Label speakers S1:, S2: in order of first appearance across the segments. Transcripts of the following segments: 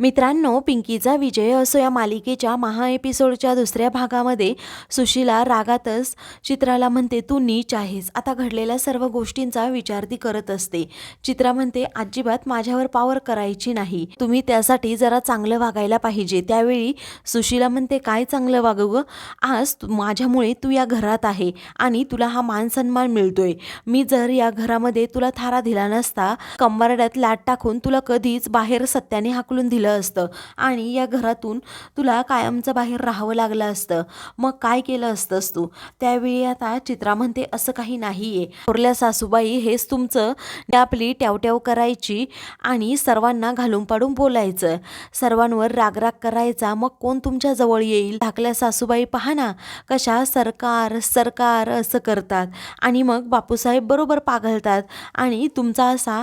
S1: मित्रांनो पिंकीचा विजय असो या मालिकेच्या महा एपिसोडच्या दुसऱ्या भागामध्ये सुशीला रागातच चित्राला म्हणते तू नीच आहेस. आता घडलेल्या सर्व गोष्टींचा विचार ती करत असते चित्रा म्हणते अजिबात माझ्यावर पावर करायची नाही. तुम्ही त्यासाठी जरा चांगलं वागायला पाहिजे त्यावेळी सुशीला म्हणते काय चांगलं वागव? आज तू- माझ्यामुळे तू या घरात आहे आणि तुला हा मान सन्मान मिळतोय. मी जर या घरामध्ये तुला थारा दिला नसता कंबारड्यात लाट टाकून तुला कधीच बाहेर सत्याने हाकलून दिलं असतं. आणि या घरातून तुला कायमचं बाहेर राहावं लागलं असतं. मग काय केलं असतंस तू? त्यावेळी आता चित्रा म्हणते असं काही नाही आहे थोरल्या सासूबाई हेच तुमचं आपली ट्यावट्याव करायची आणि सर्वांना घालून पाडून बोलायचं. सर्वांवर रागराग करायचा. मग कोण तुमच्या जवळ येईल? धाकल्या सासूबाई पहा ना कशा सरकार सरकार असं करतात. आणि मग बापूसाहेब बरोबर पाघळतात आणि तुमचा असा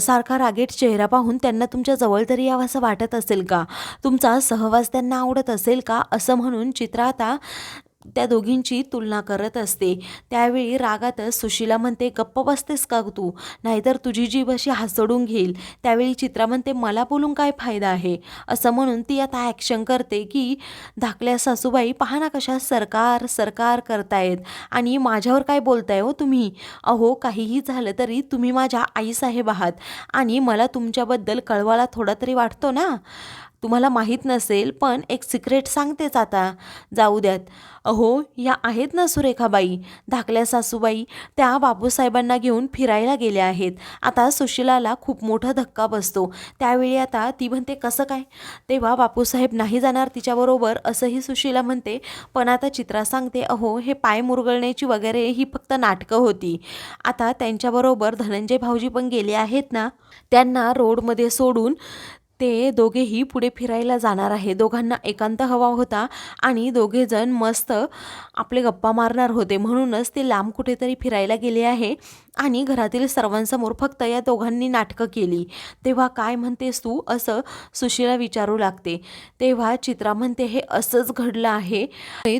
S1: सारखा रागेट चेहरा पाहून त्यांना तुमच्या जवळ तरी यावा असं वाटत असेल का? तुमचा सहवास त्यांना आवडत असेल का? असं म्हणून चित्रा आता त्या दोघींची तुलना करत असते. त्यावेळी रागातच सुशीला म्हणते गप्प बसतेस का तू? नाहीतर तुझी जीभ अशी हसडून घेईल त्यावेळी चित्रा म्हणते मला बोलून काय फायदा आहे असं म्हणून ती आता ॲक्शन करते की धाकल्या सासूबाई पहा ना कशा सरकार सरकार करतायत. आणि माझ्यावर काय बोलताय हो तुम्ही? अहो काहीही झालं तरी तुम्ही माझ्या आईसाहेब आहात. आणि मला तुमच्याबद्दल कळवाला थोडा तरी वाटतो ना? तुम्हाला माहीत नसेल पण एक सिक्रेट सांगतेच आता. जाऊ द्यात. अहो या आहेत ना सुरेखाबाई धाकल्या सासूबाई. त्या बापूसाहेबांना घेऊन फिरायला गेल्या आहेत. आता सुशिलाला खूप मोठा धक्का बसतो. त्यावेळी आता ती म्हणते कसं काय? तेव्हा बापूसाहेब नाही जाणार तिच्याबरोबर असंही सुशीला म्हणते. पण आता चित्रा सांगते अहो हे पाय मुरगळण्याची वगैरे ही फक्त नाटकं होती. आता त्यांच्याबरोबर धनंजय भाऊजी पण गेले आहेत ना? त्यांना रोडमध्ये सोडून ते दोघेही पुढे फिरायला जाणार आहे. दोघांना एकांत हवा होता आणि दोघेजण मस्त आपले गप्पा मारणार होते. म्हणूनच ते लांब कुठेतरी फिरायला गेले आहे. आणि घरातील सर्वांसमोर फक्त या दोघांनी नाटकं केली. तेव्हा काय म्हणतेस तू? असं सुशीला विचारू लागते. तेव्हा चित्रा म्हणते हे असंच घडलं आहे.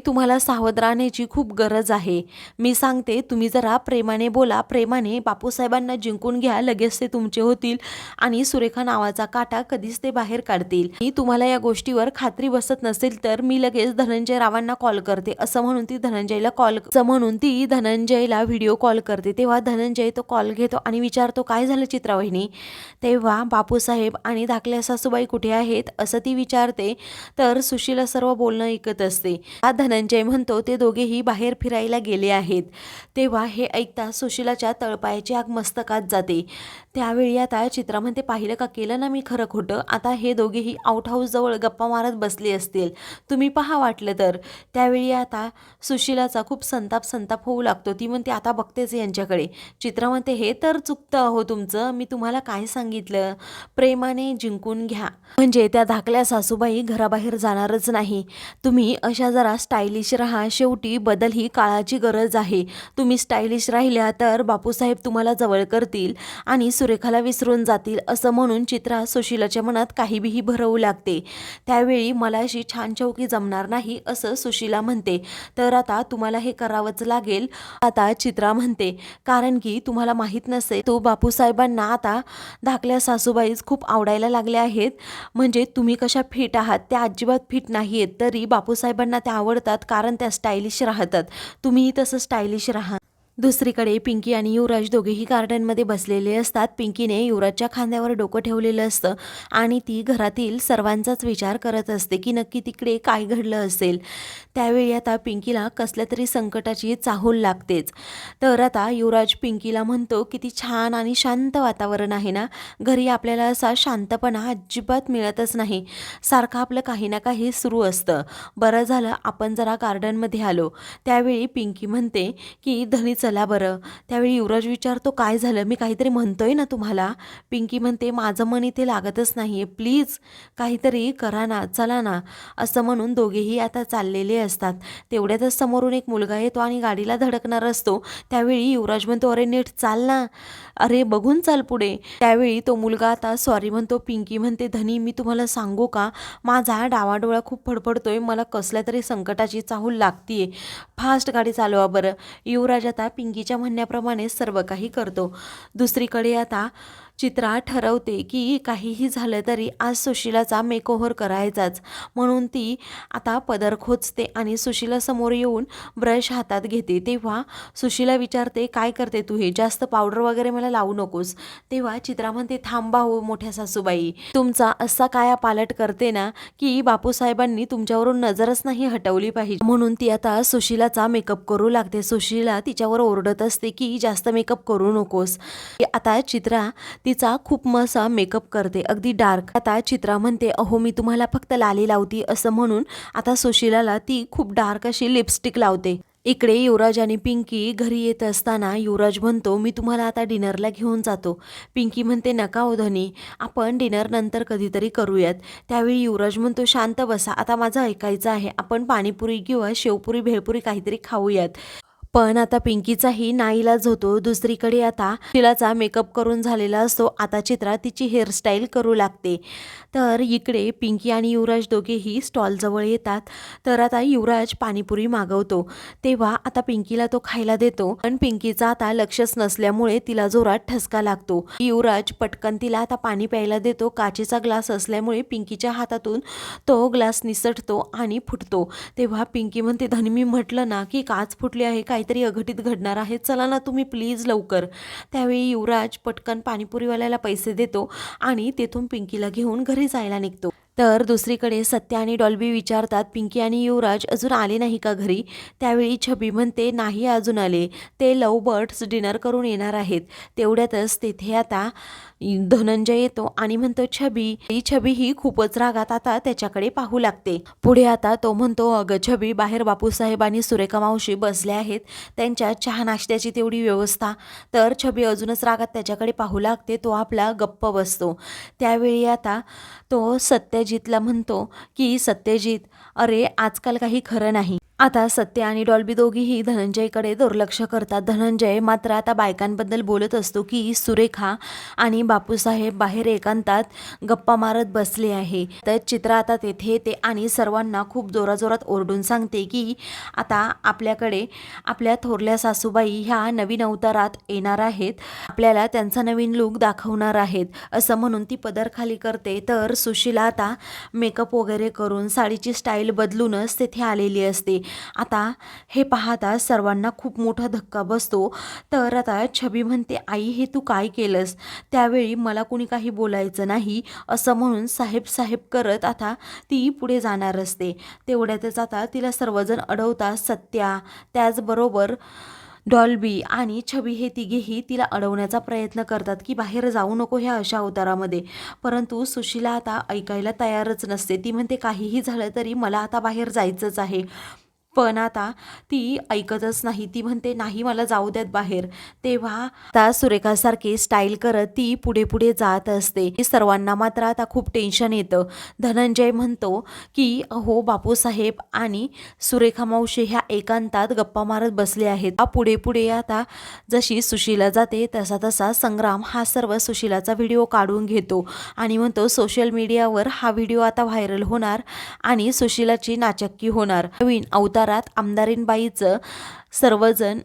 S1: तुम्हाला सावध राहण्याची खूप गरज आहे. मी सांगते तुम्ही जरा प्रेमाने बोला. प्रेमाने बापूसाहेबांना जिंकून घ्या. लगेच ते तुमचे होतील आणि सुरेखा नावाचा काटा कधीच ते बाहेर काढतील. मी तुम्हाला या गोष्टीवर खात्री बसत नसेल तर मी लगेच धनंजय रावांना कॉल करते. असं म्हणून ती धनंजयला कॉल म्हणून ती धनंजयला व्हिडिओ कॉल करते. तेव्हा धनंजय तो कॉल घेतो आणि विचारतो काय झालं चित्रावहिनी? तेव्हा बापूसाहेब आणि धाकल्या सासूबाई कुठे आहेत? असं ती विचारते. तर सुशीला सर्व बोलणं ऐकत असते. हा धनंजय म्हणतो ते दोघेही बाहेर फिरायला गेले आहेत. तेव्हा हे ऐकता सुशीलाच्या तळपायाची आग मस्तकात जाते. त्यावेळी आता चित्रा म्हणते पाहिलं का केलं ना मी खरं खोटं? आता हे दोघेही आउट हाऊसजवळ गप्पा मारत बसले असतील. तुम्ही पहा वाटलं तर. त्यावेळी आता सुशीलाचा खूप संताप संताप होऊ लागतो. ती म्हणते आता बघतेच यांच्याकडे. चित्रा म्हणते हे तर चुकतं हो तुमचं. मी तुम्हाला काय सांगितलं? प्रेमाने जिंकून घ्या. म्हणजे त्या धाकल्या सासूबाई घराबाहेर जाणारच नाही. तुम्ही अशा जरा स्टायलिश राहा. शेवटी बदल ही काळाची गरज आहे. तुम्ही स्टायलिश राहिल्या तर बापूसाहेब तुम्हाला जवळ करतील आणि सुरेखाला विसरून जातील असं म्हणून चित्रा सुशीलाच्या मनात काहीबीही भरवू लागते. त्यावेळी मला अशी छान चौकी जमणार नाही असं सुशीला म्हणते. तर आता तुम्हाला हे करावंच लागेल. आता चित्रा म्हणते कारण की तुम्हाला माहीत नसेल तो बापूसाहेबांना आता धाकल्या सासूबाईच खूप आवडायला लागल्या आहेत. म्हणजे तुम्ही कशा फिट आहात? त्या अजिबात फिट नाही आहेत तरी बापूसाहेबांना त्या आवडतात कारण त्या स्टायलिश राहतात. तुम्हीही तसं स्टायलिश राहा. दुसरीकडे पिंकी आणि युवराज दोघेही गार्डनमध्ये बसलेले असतात. पिंकीने युवराजच्या खांद्यावर डोकं ठेवलेलं असतं आणि ती घरातील सर्वांचाच विचार करत असते की नक्की तिकडे काय घडलं असेल. त्यावेळी आता पिंकीला कसल्या तरी संकटाची चाहूल लागतेच. तर आता युवराज पिंकीला म्हणतो किती छान आणि शांत वातावरण आहे ना? घरी आपल्याला असा शांतपणा अजिबात मिळतच नाही. सारखं आपलं काही ना काही सुरू असतं. बरं झालं आपण जरा गार्डनमध्ये आलो. त्यावेळी पिंकी म्हणते की धनीचं चला बरं. त्यावेळी युवराज विचारतो काय झालं? मी काहीतरी म्हणतोय ना तुम्हाला? पिंकी म्हणते माझं मन इथे लागतच नाही आहे प्लीज काहीतरी करा ना चला ना. असं म्हणून दोघेही आता चाललेले असतात. तेवढ्यातच समोरून एक मुलगा येतो आणि गाडीला धडकणार असतो. त्यावेळी युवराज म्हणतो अरे नीट चाल ना. अरे बघून चाल पुढे. त्यावेळी तो मुलगा आता सॉरी म्हणतो. पिंकी म्हणते धनी मी तुम्हाला सांगू का? माझा डावा डोळा खूप फडफडतोय. मला कसल्या तरी संकटाची चाहूल लागतीये. फास्ट गाडी चालवा बरं. युवराज आता पिंकीच्या म्हणण्याप्रमाणे सर्व काही करतो. दुसरीकडे आता चित्रा ठरवते की काहीही झालं तरी आज सुशिलाचा मेकओव्हर करायचाच. म्हणून ती आता पदर खोचते आणि सुशीला समोर येऊन ब्रश हातात घेते. तेव्हा सुशिला विचारते काय करते तू हे? जास्त पावडर वगैरे मला लावू नकोस. तेव्हा चित्रा म्हणते थांबा हो मोठ्या सासूबाई. तुमचा असा काया पालट करते ना की बापूसाहेबांनी तुमच्यावरून नजरच नाही हटवली पाहिजे. म्हणून ती आता सुशिलाचा मेकअप करू लागते. सुशिला तिच्यावर ओरडत असते की जास्त मेकअप करू नकोस. आता चित्रा तिचा खूप मसा मेकअप करते अगदी डार्क. आता चित्रा म्हणते अहो मी तुम्हाला फक्त लाली लावती असं म्हणून आता सुशिलाला ती खूप डार्क अशी लिपस्टिक लावते. इकडे युवराज आणि पिंकी घरी येत असताना युवराज म्हणतो मी तुम्हाला आता डिनरला घेऊन जातो. पिंकी म्हणते नका हो धनी आपण डिनर नंतर कधीतरी करूयात. त्यावेळी युवराज म्हणतो शांत बसा आता माझं ऐकायचं आहे आपण पाणीपुरी किंवा शेवपुरी भेळपुरी काहीतरी खाऊयात. पण आता पिंकीचाही नाईलाज होतो. दुसरीकडे आता तिलाचा मेकअप करून झालेला असतो. आता चित्रा तिची हेअरस्टाईल करू लागते. तर इकडे पिंकी आणि युवराज दोघेही स्टॉलजवळ येतात. तर आता युवराज पाणीपुरी मागवतो. तेव्हा आता पिंकीला तो खायला देतो. पण पिंकीचा आता लक्षच नसल्यामुळे तिला जोरात ठसका लागतो. युवराज पटकन तिला आता पाणी प्यायला देतो. काचेचा ग्लास असल्यामुळे पिंकीच्या हातातून तो ग्लास निसटतो आणि फुटतो. तेव्हा पिंकी म्हणते धनी मी म्हटलं ना की काच फुटली आहे काहीतरी अघटित घडणार आहे. चला ना तुम्ही प्लीज लवकर. त्यावेळी युवराज पटकन पाणीपुरीवाल्याला पैसे देतो आणि तेथून पिंकीला घेऊन घरी जायला निघतो. तर दुसरीकडे सत्य आणि डॉल्बी विचारतात पिंकी आणि युवराज अजून आले नाही का घरी? त्यावेळी छबी म्हणते नाही अजून आले. ते लव बर्ड्स डिनर करून येणार आहेत. तेवढ्यातच तेथे आता धनंजय येतो आणि म्हणतो छबी ही छबी ही खूपच रागात आता त्याच्याकडे पाहू लागते. पुढे आता तो म्हणतो अगं छबी बाहेर बापूसाहेब आणि सुरेखा मावशी बसले आहेत. त्यांच्या चहा नाश्त्याची तेवढी व्यवस्था. तर छबी अजूनच रागात त्याच्याकडे पाहू लागते. तो आपला गप्प बसतो. त्यावेळी आता तो सत्यजितला म्हणतो की सत्यजित अरे आजकाल काही खरं नाही. आता सत्य आणि डॉल्बी दोघीही धनंजयकडे दुर्लक्ष करतात. धनंजय मात्र आता बायकांबद्दल बोलत असतो की सुरेखा आणि बापूसाहेब बाहेर एकांतात गप्पा मारत बसले आहे. तर चित्र आता तेथे येते आणि सर्वांना खूप जोराजोरात ओरडून सांगते की आता आपल्याकडे आपल्या थोरल्या सासूबाई ह्या नवीन अवतारात येणार आहेत. आपल्याला त्यांचा नवीन लुक दाखवणार आहेत. असं म्हणून ती पदर खाली करते. तर सुशीला आता मेकअप वगैरे करून साडीची स्टाईल बदलूनच तेथे आलेली असते. आता हे पाहता सर्वांना खूप मोठा धक्का बसतो. तर आता छबी म्हणते आई हे तू काय केलंस? त्यावेळी मला कुणी काही बोलायचं नाही असं म्हणून साहेब साहेब करत आता ती पुढे जाणार असते. तेवढ्यातच आता तिला सर्वजण अडवतात सत्या त्याचबरोबर डॉल्बी आणि छबी हे तिघेही तिला अडवण्याचा प्रयत्न करतात की बाहेर जाऊ नको ह्या अशा अवतारामध्ये. परंतु सुशीला आता ऐकायला तयारच नसते. ती म्हणते काहीही झालं तरी मला आता बाहेर जायचंच आहे. पण आता ती ऐकतच नाही. ती म्हणते नाही मला जाऊ द्यात बाहेर. तेव्हा आता सुरेखासारखी स्टाईल करत ती पुढे पुढे जात असते. सर्वांना मात्र आता खूप टेन्शन येतं. धनंजय म्हणतो की हो बापूसाहेब आणि सुरेखा मावशी ह्या एकांतात गप्पा मारत बसले आहेत. पुढे पुढे आता जशी सुशीला जाते तसा तसा संग्राम हा सर्व सुशीलाचा व्हिडिओ काढून घेतो. आणि म्हणतो सोशल मीडियावर हा व्हिडिओ आता व्हायरल होणार आणि सुशीलाची नाचक्की होणार. नवीन अवतारात आमदारीनबाईचं सर्वजण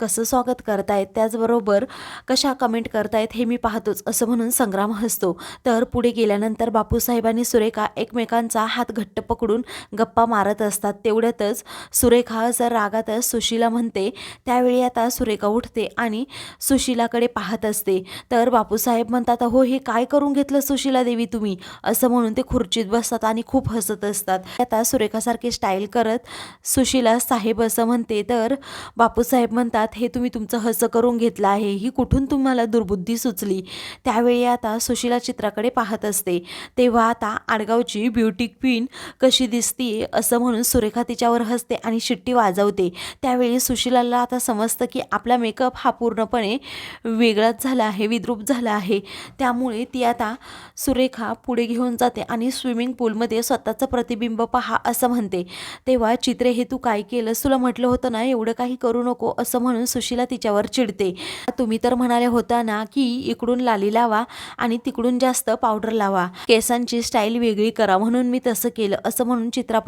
S1: कसं स्वागत करतायत? त्याचबरोबर कशा कमेंट करतायत हे मी पाहतोच असं म्हणून संग्राम हसतो. तर पुढे गेल्यानंतर बापूसाहेब आणि सुरेखा एकमेकांचा हात घट्ट पकडून गप्पा मारत असतात. तेवढ्यातच सुरेखा जर रागातच सुशीला म्हणते त्यावेळी आता सुरेखा उठते आणि सुशीलाकडे पाहत असते. तर बापूसाहेब म्हणतात हो हे काय करून घेतलं सुशीला देवी तुम्ही? असं म्हणून ते खुर्चीत बसतात आणि खूप हसत असतात. आता सुरेखासारखी स्टाईल करत सुशीला साहेब असं म्हणते तर बापूसाहेब म्हणतात हे तुम्ही तुमचं हसं करून घेतलं आहे. ही कुठून तुम्हाला दुर्बुद्धी सुचली? त्यावेळी आता सुशीला चित्राकडे पाहत असते. तेव्हा आता आडगावची ब्युटी क्वीन कशी दिसती असं म्हणून सुरेखा तिच्यावर हसते आणि शिट्टी वाजवते. त्यावेळी सुशीलाला आता समजतं की आपला मेकअप हा पूर्णपणे वेगळाच झाला आहे विद्रूप झाला आहे. त्यामुळे ती आता सुरेखा पुढे घेऊन जाते आणि स्विमिंग पूलमध्ये स्वतःचं प्रतिबिंब पहा असं म्हणते. तेव्हा चित्रे हे तू काय केलंस? तुला म्हटलं होतं ना एवढं काही करू नको असं म्हणून सुशीला तिच्यावर चिडते. तुम्ही तर म्हणाले होता ना की इकडून लाली लावा आणि तिकडून जास्त पावडर लावा. केसांची स्टाईल वेगळी करा म्हणून मी तसं केलं असं म्हणून चित्रा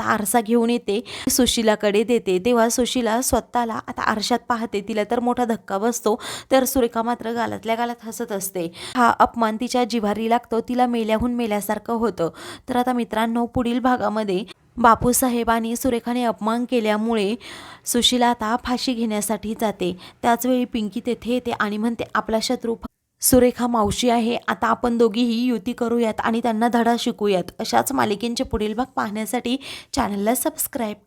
S1: आरसा घेऊन येते. सुशीलाकडे देते. तेव्हा सुशीला स्वतःला आता आरशात पाहते तिला तर मोठा धक्का बसतो तर सुरेखा मात्र गालातल्या गालात हसत असते. हा अपमान तिच्या जिव्हारी लागतो तिला मेल्याहून मेल्यासारखं होतं. तर आता मित्रांनो पुढील भागामध्ये बापूसाहेबांनी सुरेखाने अपमान केल्यामुळे सुशीला आता फाशी घेण्यासाठी जाते. त्याचवेळी पिंकी तेथे येते आणि म्हणते आपला शत्रू सुरेखा मावशी आहे. आता आपण दोघीही युती करूयात आणि त्यांना धडा शिकूयात. अशाच मालिकेंचे पुढील भाग पाहण्यासाठी चॅनलला सबस्क्राईब करा.